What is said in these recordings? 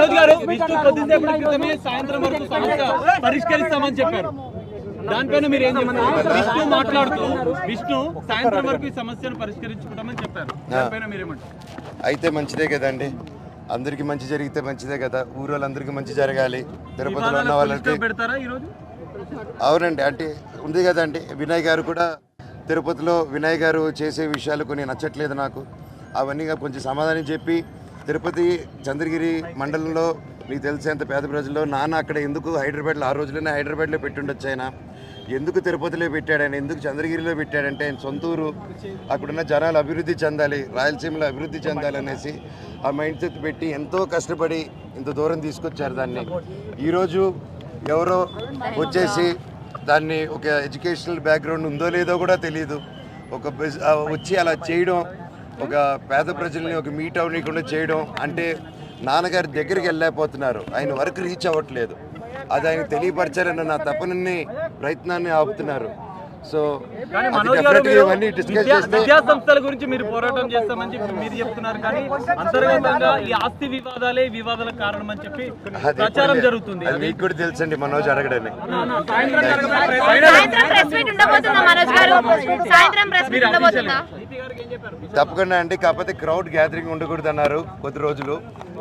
మనోజ్ గారు విష్ణు కొద్దిసేపటి క్రితమే సాయంత్రం వరకు సమస్య పరిష్కరిస్తామని చెప్పారు. దానిపైన మీరు ఏం చెప్తారు? విష్ణు మాట్లాడుతూ విష్ణు సాయంత్రం వరకు ఈ సమస్యను పరిష్కరించుకుంటామని చెప్పారు. దానిపైన మీరేమంటారు అయితే మంచిదే కదండి. అందరికీ మంచి జరిగితే మంచిదే కదా. ఊరోళ్ళందరికీ మంచి జరగాలి. తిరుపతిలో ఉన్న వాళ్ళకి వివాదాలకు పెడతారా ఈ రోజు అవునండి అంటే ఉంది కదండి. వినయ్ గారు కూడా తిరుపతిలో వినయ్ గారు చేసే విషయాలు కొన్ని నచ్చట్లేదు నాకు. అవన్నీ కొంచెం సమాధానం చెప్పి తిరుపతి చంద్రగిరి మండలంలో మీకు తెలిసేంత పేద ప్రజల్లో నాన్న అక్కడ ఎందుకు హైదరాబాద్లో ఆ రోజుల్లోనే హైదరాబాద్లో పెట్టుండొచ్చు ఆయన? ఎందుకు తిరుపతిలో పెట్టాడని ఎందుకు చంద్రగిరిలో పెట్టాడంటే ఆయన సొంత ఊరు. అక్కడున్న జనాలు అభివృద్ధి చెందాలి రాయలసీమలో అభివృద్ధి చెందాలి అనేసి ఆ మైండ్ సెట్ పెట్టి ఎంతో కష్టపడి ఇంత దూరం తీసుకొచ్చారు దాన్ని. ఈరోజు ఎవరో వచ్చేసి దాన్ని ఒక ఎడ్యుకేషనల్ బ్యాక్గ్రౌండ్ ఉందో లేదో కూడా తెలియదు ఒక వచ్చి అలా చేయడం ఒక పేద ప్రజల్ని ఒక మీట్ అవ్వకుండా చేయడం అంటే నాన్నగారి దగ్గరికి వెళ్ళలేకపోతున్నారు. ఆయన వరకు రీచ్ అవ్వట్లేదు. అది ఆయన తెలియపరచారన్న నా తపనని ప్రయత్నాన్ని ఆపుతున్నారు. సో కానీ అది మనోజ్ గారు definitely మీరు ఇవన్నీ డిస్కస్ విద్యా చేస్తే విద్యా సంస్థల గురించి మీరు పోరాటం చేస్తామని చెప్పి మీరు చెప్తున్నారు. కానీ అంతర్గతంగా ఈ ఆస్తి వివాదాలే ఈ వివాదాలకు కారణం అని చెప్పి ప్రచారం జరుగుతుంది. అది మీకు కూడా తెలుసండి మనోజ్ అడగడని సాయంత్రం ప్రెస్ మీట్ ఉండబోతుందా మనోజ్ గారు? సాయంత్రం ప్రెస్ మీట్ ఉండబోతుందా? తప్పకుండా అండి కాకపోతే క్రౌడ్ గ్యాదరింగ్ ఉండకూడదు అన్నారు కొద్ది రోజులు.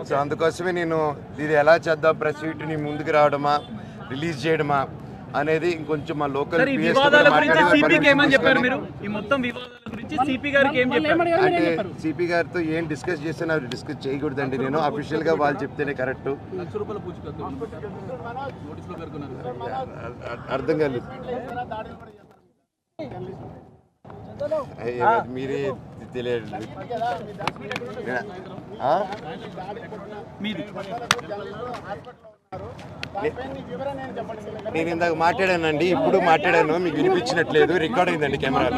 సో అందుకోసమే నేను ఇది ఎలా చేద్దాం ప్రెస్ మీట్ని ముందుకు రావడమా రిలీజ్ చేయడమా అనేది ఇంకొంచెం మా లోకల్ సార్ ఈ వివాదాల గురించి సిపికి ఏమని చెప్పారు మీరు? ఈ మొత్తం వివాదాల గురించి సిపి గారికి ఏం చెప్పారు? అంటే సిపి గారితో ఏం డిస్కస్ చేసినా అవి డిస్కస్ చేయకూడదండి నేను. అఫీషియల్గా వాళ్ళు చెప్తేనే కరెక్ట్ అర్థం కాలేదు. మీరే తెలియదు. నేను ఇందాక మాట్లాడానండి ఇప్పుడు మాట్లాడాను మీకు వినిపించినట్లేదు రికార్డ్ అయిందండి కెమెరా.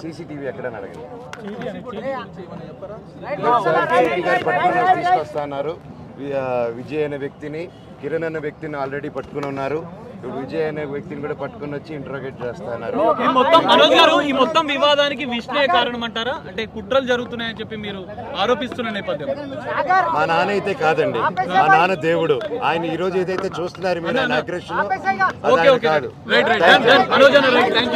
సీసీటీవీ ఎక్కడ అడగండి. సిపి గారు పట్టుకుని తీసుకొస్తా అన్నారు వి- ఆ, విజయ్ అనే వ్యక్తిని కిరణ్ అనే వ్యక్తిని ఆల్రెడీ పట్టుకుని ఉన్నారు. ఇప్పుడు విజయ్ అనే వ్యక్తిని కూడా పట్టుకుని వచ్చి ఇంట్రోగేట్ చేస్తా అన్నారు ఈ మొత్తం మనోజ్ గారు ఈ మొత్తం వివాదానికి విష్ణుయే కారణం అంటారా అంటే కుట్రలు జరుగుతున్నాయని చెప్పి మీరు ఆరోపిస్తున్న నేపథ్యం. మా నాన్న అయితే కాదండి. మా నాన్న దేవుడు. ఆయన ఈ రోజు ఏదైతే చూస్తున్నారు మీరు ఆయన అగ్రెషన్ కాదు.